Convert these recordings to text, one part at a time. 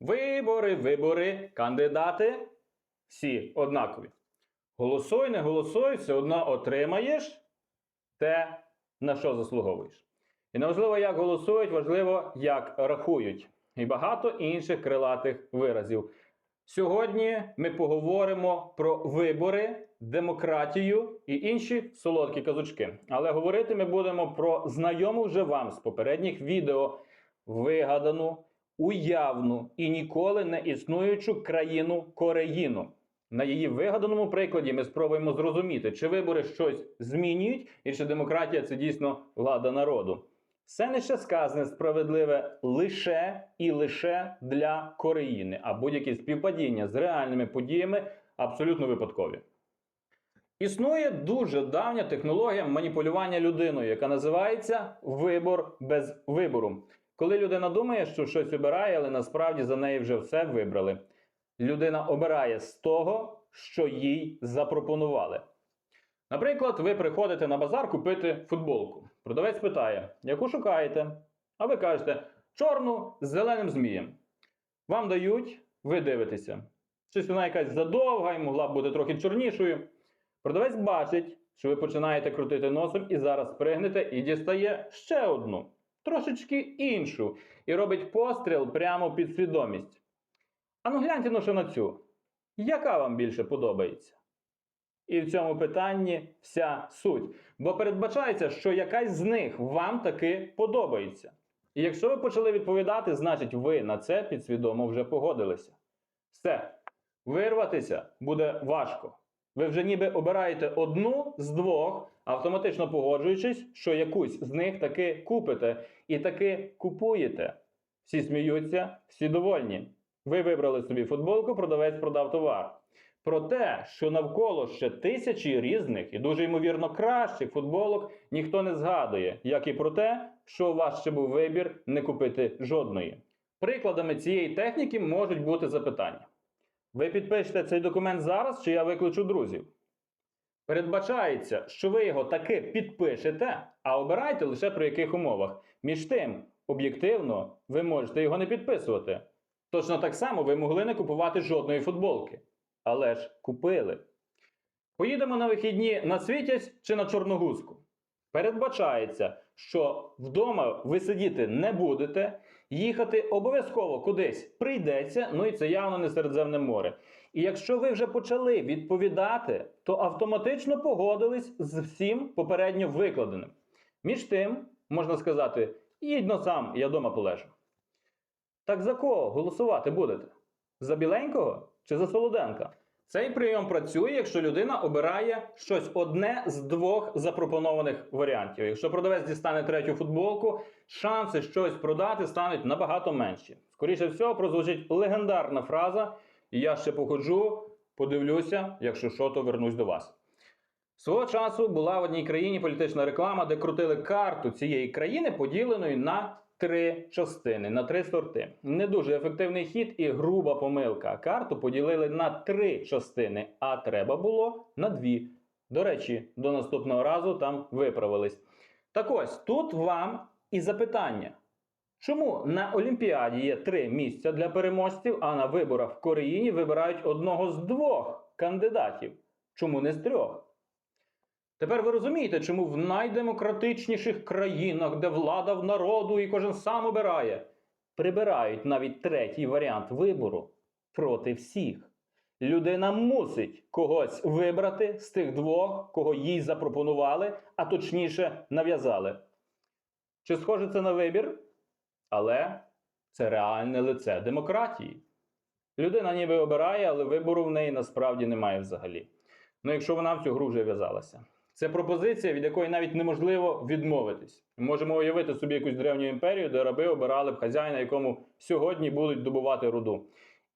Вибори, вибори, кандидати всі однакові. Голосуй, не голосуй, все одно отримаєш те, на що заслуговуєш. І не важливо, як голосують, важливо, як рахують. І багато інших крилатих виразів. Сьогодні ми поговоримо про вибори, демократію і інші солодкі казочки. Але говорити ми будемо про знайому вже вам з попередніх відео вигадану, уявну і ніколи не існуючу країну Кореїну. На її вигаданому прикладі ми спробуємо зрозуміти, чи вибори щось змінюють, і чи демократія це дійсно влада народу. Все нижче сказане справедливе лише і лише для Кореїни, а будь-які співпадіння з реальними подіями абсолютно випадкові. Існує дуже давня технологія маніпулювання людиною, яка називається вибор без вибору. Коли людина думає, що щось обирає, але насправді за неї вже все вибрали. Людина обирає з того, що їй запропонували. Наприклад, ви приходите на базар купити футболку. Продавець питає, яку шукаєте? А ви кажете, чорну з зеленим змієм. Вам дають, ви дивитеся. Щось вона якась задовга і могла б бути трохи чорнішою. Продавець бачить, що ви починаєте крутити носом і зараз пригнете і дістає ще одну, трошечки іншу, і робить постріл прямо під свідомість. А ну гляньте ну що на цю. Яка вам більше подобається? І в цьому питанні вся суть. Бо передбачається, що якась з них вам таки подобається. І якщо ви почали відповідати, значить ви на це підсвідомо вже погодилися. Все, вирватися буде важко. Ви вже ніби обираєте одну з двох, автоматично погоджуючись, що якусь з них таки купите і таки купуєте. Всі сміються, всі довольні. Ви вибрали собі футболку, продавець продав товар. Про те, що навколо ще тисячі різних і дуже ймовірно кращих футболок ніхто не згадує, як і про те, що у вас ще був вибір не купити жодної. Прикладами цієї техніки можуть бути запитання. Ви підпишете цей документ зараз, чи я викличу друзів? Передбачається, що ви його таки підпишете, а обирайте лише при яких умовах. Між тим, об'єктивно, ви можете його не підписувати. Точно так само ви могли не купувати жодної футболки. Але ж купили. Поїдемо на вихідні на Світязь чи на Чорногузку. Передбачається, що вдома ви сидіти не будете, їхати обов'язково кудись прийдеться, ну і це явно не Середземне море. І якщо ви вже почали відповідати, то автоматично погодились з всім попередньо викладеним. Між тим, можна сказати, їдь сам, я дома полежу. Так за кого голосувати будете? За біленького чи за солоденка? Цей прийом працює, якщо людина обирає щось одне з двох запропонованих варіантів. Якщо продавець дістане третю футболку, шанси щось продати стануть набагато менші. Скоріше всього, прозвучить легендарна фраза: Я ще походжу, подивлюся, якщо що, то вернусь до вас. Свого часу була в одній країні політична реклама, де крутили карту цієї країни, поділеної на три частини, на три сорти. Не дуже ефективний хід і груба помилка. Карту поділили на три частини, а треба було на дві. До речі, до наступного разу там виправились. Так ось тут вам і запитання. Чому на Олімпіаді є три місця для переможців, а на виборах в Кореїні вибирають одного з двох кандидатів? Чому не з трьох? Тепер ви розумієте, чому в найдемократичніших країнах, де влада в народу і кожен сам обирає, прибирають навіть третій варіант вибору проти всіх. Людина мусить когось вибрати з тих двох, кого їй запропонували, а точніше нав'язали. Чи схоже це на вибір? Але це реальне лице демократії. Людина ніби обирає, але вибору в неї насправді немає взагалі. Ну, якщо вона в цю гру вже в'язалася. Це пропозиція, від якої навіть неможливо відмовитись. Ми можемо уявити собі якусь древню імперію, де раби обирали б хазяїна, якому сьогодні будуть добувати руду.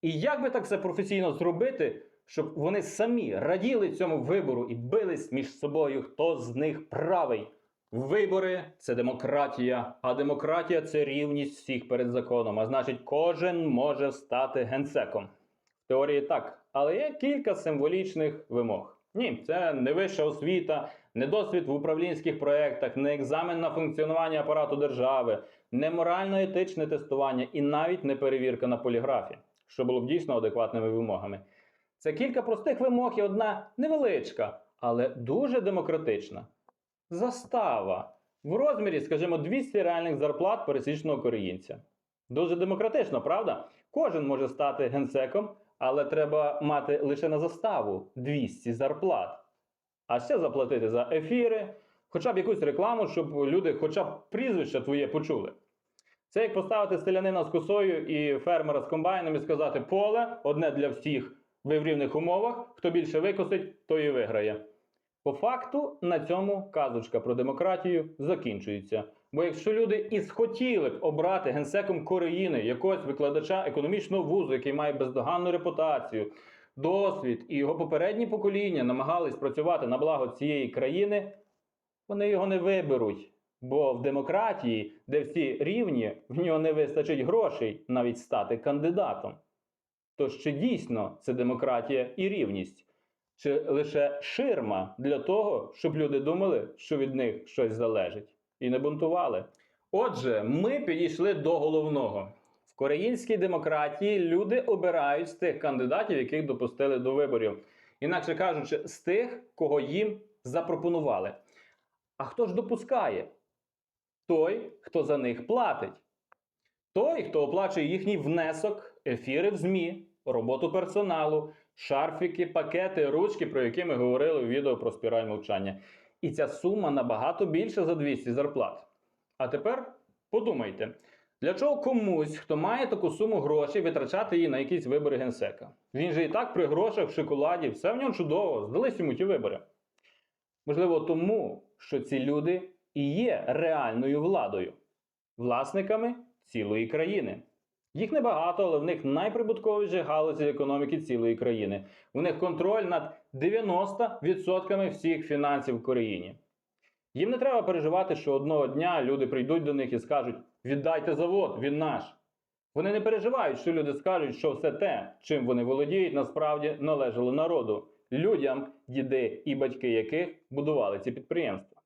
І як би так це професійно зробити, щоб вони самі раділи цьому вибору і бились між собою, хто з них правий? Вибори це демократія, а демократія це рівність всіх перед законом. А значить, кожен може стати генсеком. В теорії так, але є кілька символічних вимог. Ні, це не вища освіта, не досвід в управлінських проєктах, не екзамен на функціонування апарату держави, не морально-етичне тестування і навіть не перевірка на поліграфі, що було б дійсно адекватними вимогами. Це кілька простих вимог і одна невеличка, але дуже демократична. Застава в розмірі, скажімо, 200 реальних зарплат пересічного коріїнця. Дуже демократично, правда? Кожен може стати генсеком, але треба мати лише на заставу 200 зарплат. А ще заплатити за ефіри, хоча б якусь рекламу, щоб люди хоча б прізвище твоє почули. Це як поставити селянина з косою і фермера з комбайном і сказати: поле одне для всіх, ви в рівних умовах, хто більше викосить, той і виграє. По факту на цьому казочка про демократію закінчується. Бо якщо люди і схотіли б обрати генсеком Кореїни якогось викладача економічного вузу, який має бездоганну репутацію, досвід і його попередні покоління намагались працювати на благо цієї країни, вони його не виберуть. Бо в демократії, де всі рівні, в нього не вистачить грошей навіть стати кандидатом. Тож чи дійсно це демократія і рівність? Чи лише ширма для того, щоб люди думали, що від них щось залежить, і не бунтували? Отже, ми підійшли до головного. В корейській демократії люди обирають з тих кандидатів, яких допустили до виборів. Інакше кажучи, з тих, кого їм запропонували. А хто ж допускає? Той, хто за них платить. Той, хто оплачує їхній внесок, ефіри в ЗМІ, роботу персоналу, шарфіки, пакети, ручки, про які ми говорили у відео про спіраль мовчання. І ця сума набагато більша за 200 зарплат. А тепер подумайте, для чого комусь, хто має таку суму грошей, витрачати її на якісь вибори генсека? Він же і так при грошах, в шоколаді, все в нього чудово, здались йому ті вибори. Можливо, тому, що ці люди і є реальною владою, власниками цілої країни. Їх небагато, але в них найприбутковіші галузі економіки цілої країни. У них контроль над 90% всіх фінансів в країні. Їм не треба переживати, що одного дня люди прийдуть до них і скажуть: віддайте завод, він наш. Вони не переживають, що люди скажуть, що все те, чим вони володіють, насправді належало народу, людям, діди і батьки яких будували ці підприємства.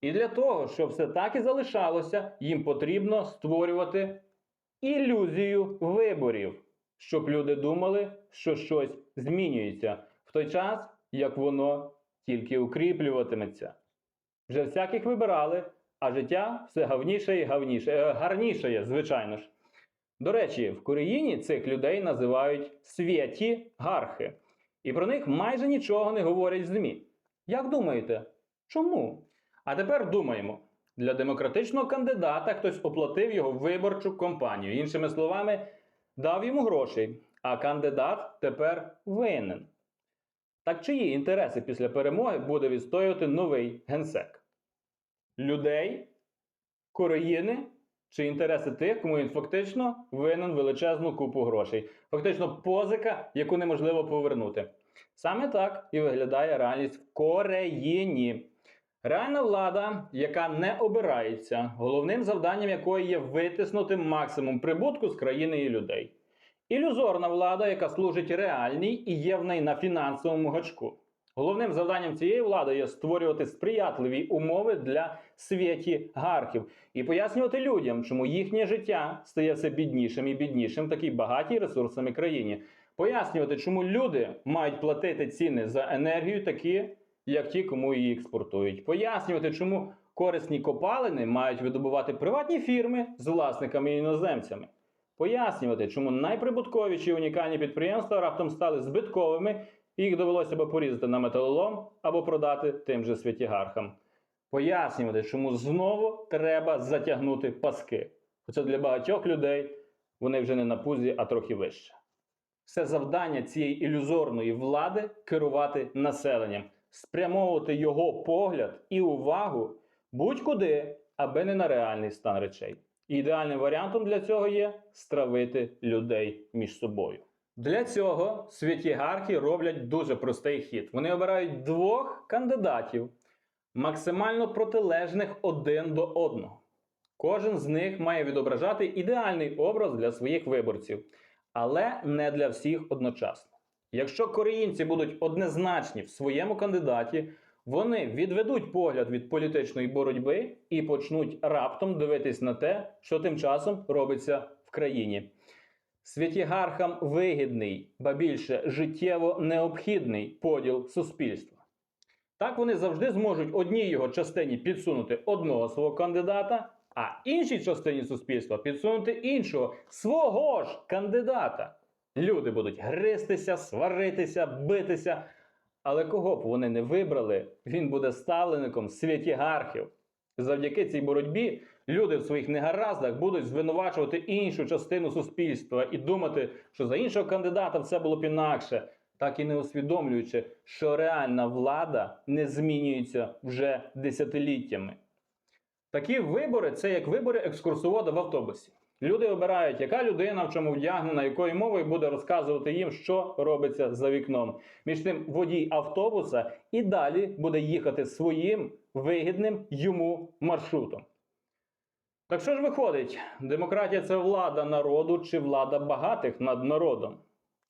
І для того, щоб все так і залишалося, їм потрібно створювати ілюзію виборів, щоб люди думали, що щось змінюється в той час, як воно тільки укріплюватиметься. Вже всяких вибирали, а життя все гавніше і гавніше, е, гарнішає, звичайно ж. До речі, в Кореїні цих людей називають святі гархи. І про них майже нічого не говорять ЗМІ. Як думаєте, чому? А тепер думаємо: для демократичного кандидата хтось оплатив його виборчу кампанію. Іншими словами, дав йому грошей, а кандидат тепер винен. Так чиї інтереси після перемоги буде відстоювати новий генсек? Людей, Кореїни чи інтереси тих, кому він фактично винен величезну купу грошей? Фактично позика, яку неможливо повернути. Саме так і виглядає реальність в Кореїні. Реальна влада, яка не обирається, головним завданням якої є витиснути максимум прибутку з країни і людей. Ілюзорна влада, яка служить реальній і є в неї на фінансовому гачку. Головним завданням цієї влади є створювати сприятливі умови для святі гарків і пояснювати людям, чому їхнє життя стає все біднішим і біднішим в такій багатій ресурсами країні. Пояснювати, чому люди мають платити ціни за енергію такі, як ті, кому її експортують. Пояснювати, чому корисні копалини мають видобувати приватні фірми з власниками і іноземцями. Пояснювати, чому найприбутковіші унікальні підприємства раптом стали збитковими, і їх довелося або порізати на металолом, або продати тим же святігархам. Пояснювати, чому знову треба затягнути паски. Хоча для багатьох людей вони вже не на пузі, а трохи вище. Все завдання цієї ілюзорної влади керувати населенням, спрямовувати його погляд і увагу будь-куди, аби не на реальний стан речей. І ідеальним варіантом для цього є стравити людей між собою. Для цього святігархи роблять дуже простий хід. Вони обирають двох кандидатів, максимально протилежних один до одного. Кожен з них має відображати ідеальний образ для своїх виборців, але не для всіх одночасно. Якщо коріїнці будуть однозначні в своєму кандидаті, вони відведуть погляд від політичної боротьби і почнуть раптом дивитись на те, що тим часом робиться в країні. Святігархам вигідний, ба більше життєво необхідний поділ суспільства. Так вони завжди зможуть одній його частині підсунути одного свого кандидата, а іншій частині суспільства підсунути іншого свого ж кандидата. Люди будуть гристися, сваритися, битися. Але кого б вони не вибрали, він буде ставленником святігархів. Завдяки цій боротьбі люди в своїх негараздах будуть звинувачувати іншу частину суспільства і думати, що за іншого кандидата все було б інакше, так і не усвідомлюючи, що реальна влада не змінюється вже десятиліттями. Такі вибори це як вибори екскурсовода в автобусі. Люди обирають, яка людина в чому вдягнена, якою мовою буде розказувати їм, що робиться за вікном. Між тим, водій автобуса і далі буде їхати своїм вигідним йому маршрутом. Так що ж виходить, демократія це влада народу чи влада багатих над народом?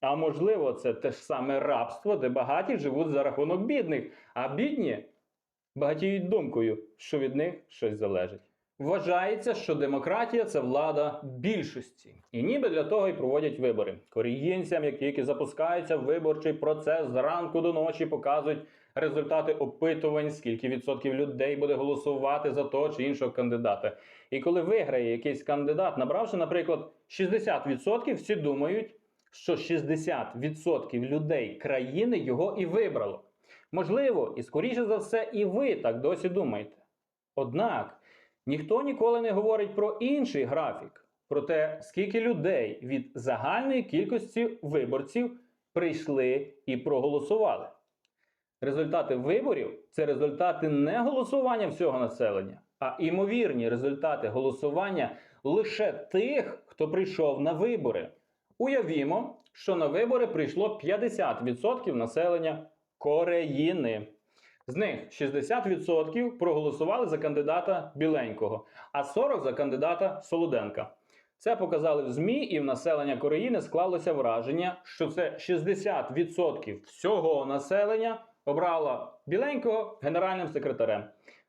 А можливо, це те ж саме рабство, де багаті живуть за рахунок бідних, а бідні багатіють думкою, що від них щось залежить. Вважається, що демократія це влада більшості, і ніби для того і проводять вибори. Коріїнцям, як тільки запускається виборчий процес зранку до ночі, показують результати опитувань, скільки відсотків людей буде голосувати за того чи іншого кандидата. І коли виграє якийсь кандидат, набравши, наприклад, 60%, всі думають, що 60% людей країни його і вибрало. Можливо, і скоріше за все, і ви так досі думаєте. Однак ніхто ніколи не говорить про інший графік, про те, скільки людей від загальної кількості виборців прийшли і проголосували. Результати виборів це результати не голосування всього населення, а імовірні результати голосування лише тих, хто прийшов на вибори. Уявімо, що на вибори прийшло 50% населення Кореїни. З них 60% проголосували за кандидата Біленького, а 40% за кандидата Солоденка. Це показали в ЗМІ, і в населення Кореїни склалося враження, що це 60% всього населення обрало Біленького генеральним секретарем.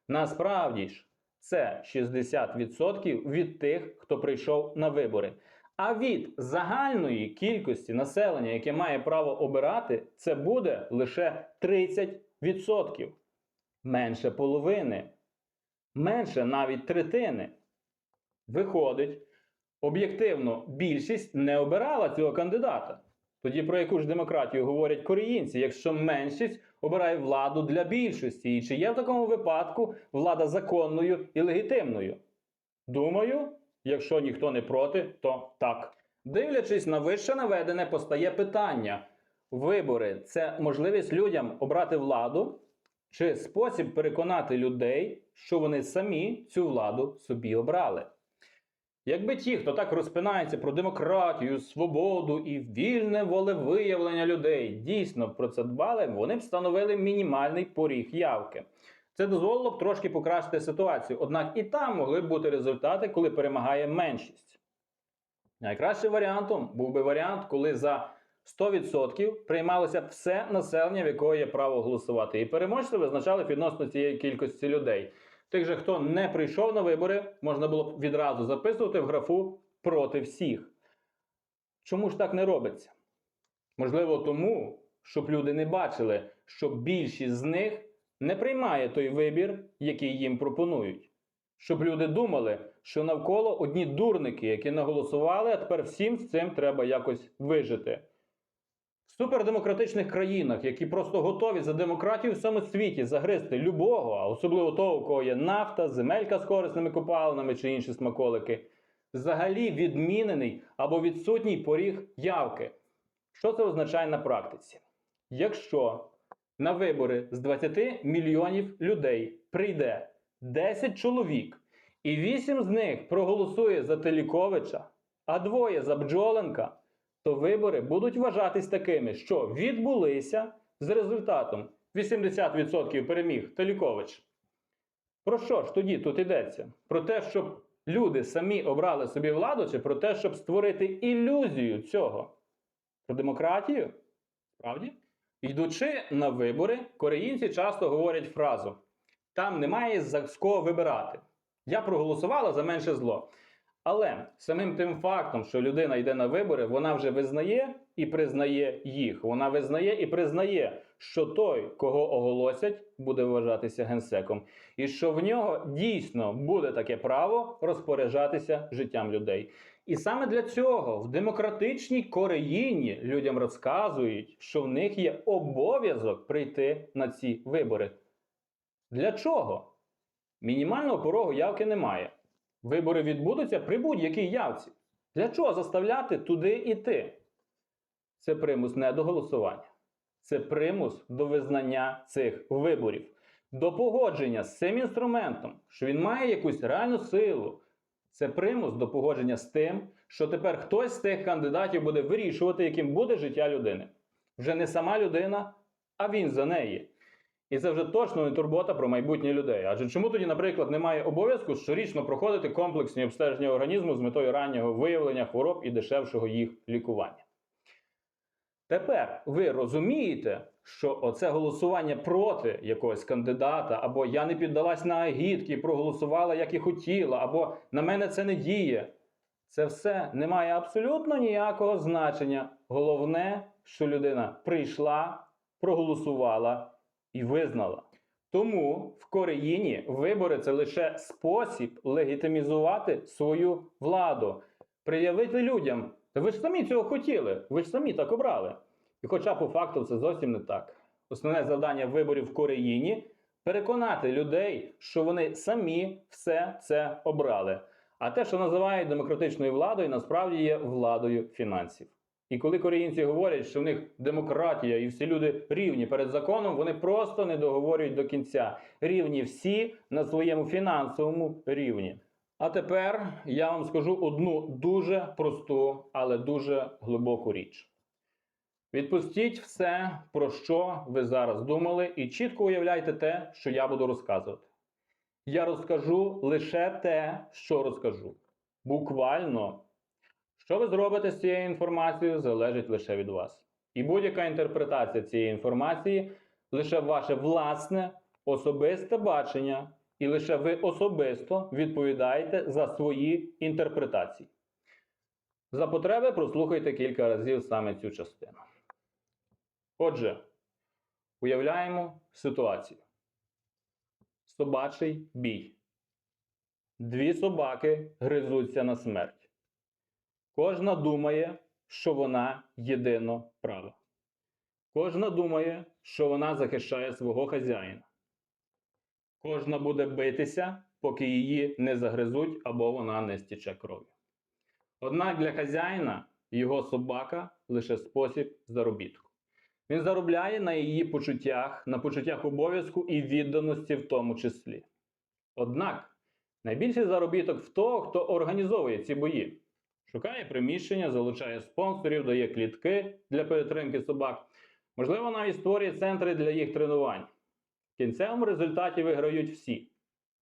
Насправді ж, це 60% від тих, хто прийшов на вибори. А від загальної кількості населення, яке має право обирати, це буде лише 30%. Менше половини. Менше навіть третини. Виходить, об'єктивно, більшість не обирала цього кандидата. Тоді про яку ж демократію говорять коріїнці, якщо меншість обирає владу для більшості? І чи є в такому випадку влада законною і легітимною? Думаю, якщо ніхто не проти, то так. Дивлячись на вище наведене, постає питання: вибори це можливість людям обрати владу, чи спосіб переконати людей, що вони самі цю владу собі обрали? Якби ті, хто так розпинається про демократію, свободу і вільне волевиявлення людей, дійсно про це дбали, вони б встановили мінімальний поріг явки. Це дозволило б трошки покращити ситуацію, однак і там могли б бути результати, коли перемагає меншість. Найкращим варіантом був би варіант, коли за 100% приймалося все населення, в якого є право голосувати, і переможці визначали відносно цієї кількості людей. Тих же, хто не прийшов на вибори, можна було б відразу записувати в графу проти всіх. Чому ж так не робиться? Можливо, тому, щоб люди не бачили, що більшість з них не приймає той вибір, який їм пропонують. Щоб люди думали, що навколо одні дурники, які наголосували, а тепер всім з цим треба якось вижити. Супердемократичних країнах, які просто готові за демократію в всьому світі загризти любого, а особливо того, у кого є нафта, земелька з корисними копалинами чи інші смаколики, взагалі відмінений або відсутній поріг явки. Що це означає на практиці? Якщо на вибори з 20 мільйонів людей прийде 10 чоловік, і 8 з них проголосує за Теліковича, а двоє за Бджоленка, то вибори будуть вважатись такими, що відбулися з результатом 80% переміг Телікович. Про що ж тоді тут йдеться? Про те, щоб люди самі обрали собі владу, чи про те, щоб створити ілюзію цього? Про демократію? Справді? Йдучи на вибори, кореїнці часто говорять фразу: там немає з кого вибирати. Я проголосувала за менше зло. Але самим тим фактом, що людина йде на вибори, вона вже визнає і признає їх. Вона визнає і признає, що той, кого оголосять, буде вважатися генсеком, і що в нього дійсно буде таке право розпоряджатися життям людей. І саме для цього в демократичній Кореїні людям розказують, що в них є обов'язок прийти на ці вибори. Для чого? Мінімального порогу явки немає. Вибори відбудуться при будь-якій явці. Для чого заставляти туди йти? Це примус не до голосування. Це примус до визнання цих виборів, до погодження з цим інструментом, що він має якусь реальну силу. Це примус до погодження з тим, що тепер хтось з тих кандидатів буде вирішувати, яким буде життя людини. Вже не сама людина, а він за неї. І це вже точно не турбота про майбутнє людей. Адже чому тоді, наприклад, немає обов'язку щорічно проходити комплексні обстеження організму з метою раннього виявлення хвороб і дешевшого їх лікування? Тепер ви розумієте, що оце голосування проти якогось кандидата, або я не піддалась на агітки проголосувала, як і хотіла, або на мене це не діє. Це все не має абсолютно ніякого значення. Головне, що людина прийшла, проголосувала і визнала. Тому в Кореїні вибори це лише спосіб легітимізувати свою владу, приявити людям. Та ви ж самі цього хотіли, ви ж самі так обрали. І хоча по факту це зовсім не так. Основне завдання виборів в Кореїні переконати людей, що вони самі все це обрали. А те, що називають демократичною владою, насправді є владою фінансів. І коли корейці говорять, що в них демократія і всі люди рівні перед законом, вони просто не договорюють до кінця. Рівні всі на своєму фінансовому рівні. А тепер я вам скажу одну дуже просту, але дуже глибоку річ. Відпустіть все, про що ви зараз думали, і чітко уявляйте те, що я буду розказувати. Я розкажу лише те, що розкажу. Буквально. Що ви зробите з цією інформацією, залежить лише від вас. І будь-яка інтерпретація цієї інформації лише ваше власне особисте бачення, і лише ви особисто відповідаєте за свої інтерпретації. За потреби прослухайте кілька разів саме цю частину. Отже, уявляємо ситуацію. Собачий бій. Дві собаки гризуться на смерть. Кожна думає, що вона єдино права. Кожна думає, що вона захищає свого хазяїна. Кожна буде битися, поки її не загризуть або вона не стіче кров'ю. Однак для хазяїна його собака лише спосіб заробітку. Він заробляє на її почуттях, на почуттях обов'язку і відданості в тому числі. Однак найбільший заробіток в того, хто організовує ці бої. Шукає приміщення, залучає спонсорів, дає клітки для перетримки собак, можливо, навіть створює центри для їх тренувань. В кінцевому результаті виграють всі,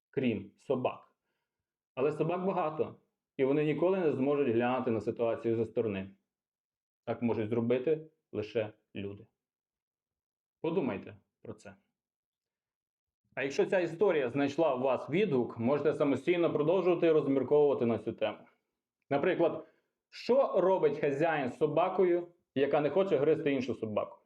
крім собак. Але собак багато, і вони ніколи не зможуть глянути на ситуацію зі сторони. Так можуть зробити лише люди. Подумайте про це. А якщо ця історія знайшла у вас відгук, можете самостійно продовжувати розмірковувати на цю тему. Наприклад, що робить хазяїн з собакою, яка не хоче гризти іншу собаку?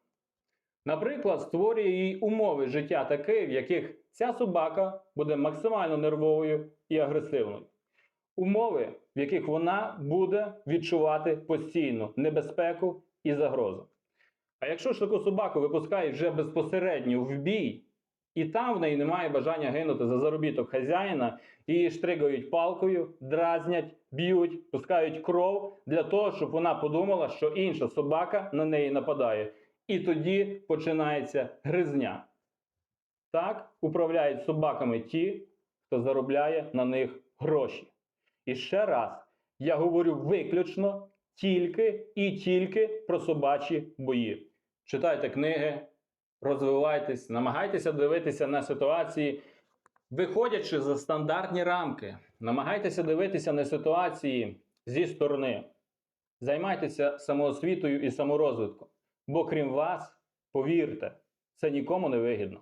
Наприклад, створює їй умови життя такі, в яких ця собака буде максимально нервовою і агресивною. Умови, в яких вона буде відчувати постійну небезпеку і загрозу. А якщо ж таку собаку випускають вже безпосередньо в бій, і там в неї немає бажання гинути за заробіток хазяїна, її штригають палкою, дразнять, б'ють, пускають кров для того, щоб вона подумала, що інша собака на неї нападає. І тоді починається гризня. Так управляють собаками ті, хто заробляє на них гроші. І ще раз, я говорю виключно тільки і тільки про собачі бої. Читайте книги, розвивайтесь, намагайтеся дивитися на ситуації, виходячи за стандартні рамки. Намагайтеся дивитися на ситуації зі сторони. Займайтеся самоосвітою і саморозвитком. Бо крім вас, Повірте, це нікому не вигідно.